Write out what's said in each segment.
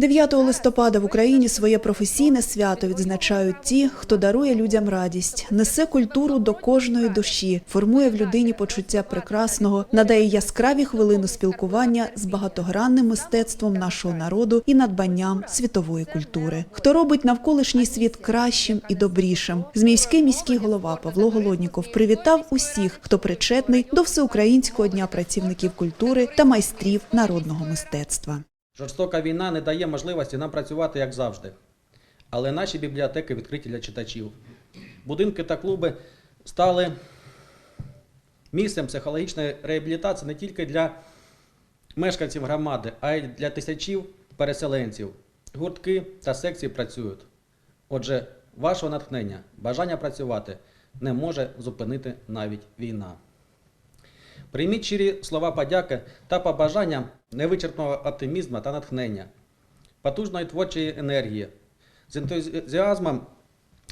9 листопада в Україні своє професійне свято відзначають ті, хто дарує людям радість, несе культуру до кожної душі, формує в людині почуття прекрасного, надає яскраві хвилини спілкування з багатогранним мистецтвом нашого народу і надбанням світової культури. Хто робить навколишній світ кращим і добрішим. Зміївський міський голова Павло Голодніков привітав усіх, хто причетний до всеукраїнського дня працівників культури та майстрів народного мистецтва. Жорстока війна не дає можливості нам працювати як завжди. Але наші бібліотеки відкриті для читачів. Будинки та клуби стали місцем психологічної реабілітації не тільки для мешканців громади, а й для тисячів переселенців. Гуртки та секції працюють. Отже, вашого натхнення, бажання працювати не може зупинити навіть війна. Прийміть щирі слова подяки та побажання невичерпного оптимізму та натхнення, потужної творчої енергії, з ентузіазмом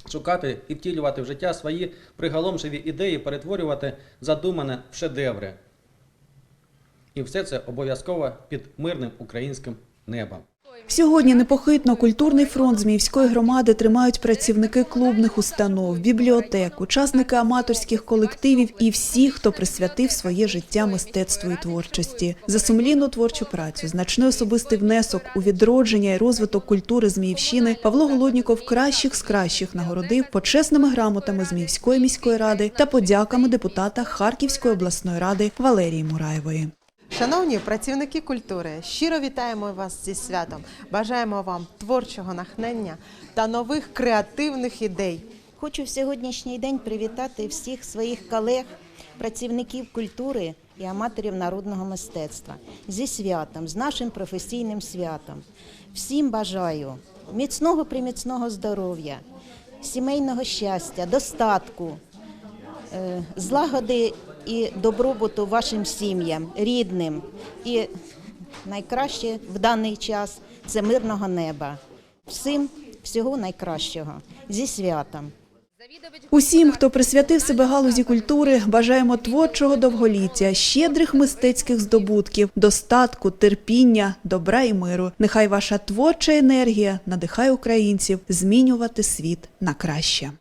шукати і втілювати в життя свої приголомшиві ідеї, перетворювати задумане в шедеври. І все це обов'язково під мирним українським небом. Сьогодні непохитно культурний фронт Зміївської громади тримають працівники клубних установ, бібліотек, учасники аматорських колективів і всі, хто присвятив своє життя мистецтву і творчості. За сумлінну творчу працю, значний особистий внесок у відродження і розвиток культури Зміївщини Павло Голодніков кращих з кращих нагородив почесними грамотами Зміївської міської ради та подяками депутата Харківської обласної ради Валерії Мураєвої. Шановні працівники культури, щиро вітаємо вас зі святом. Бажаємо вам творчого натхнення та нових креативних ідей. Хочу в сьогоднішній день привітати всіх своїх колег, працівників культури і аматорів народного мистецтва зі святом, з нашим професійним святом. Всім бажаю міцного приміцного здоров'я, сімейного щастя, достатку, е, злагоди і добробуту вашим сім'ям, рідним. І найкраще в даний час це мирного неба. Всім всього найкращого зі святом. Усім, хто присвятив себе галузі культури, бажаємо творчого довголіття, щедрих мистецьких здобутків, достатку, терпіння, добра і миру. Нехай ваша творча енергія надихає українців змінювати світ на краще.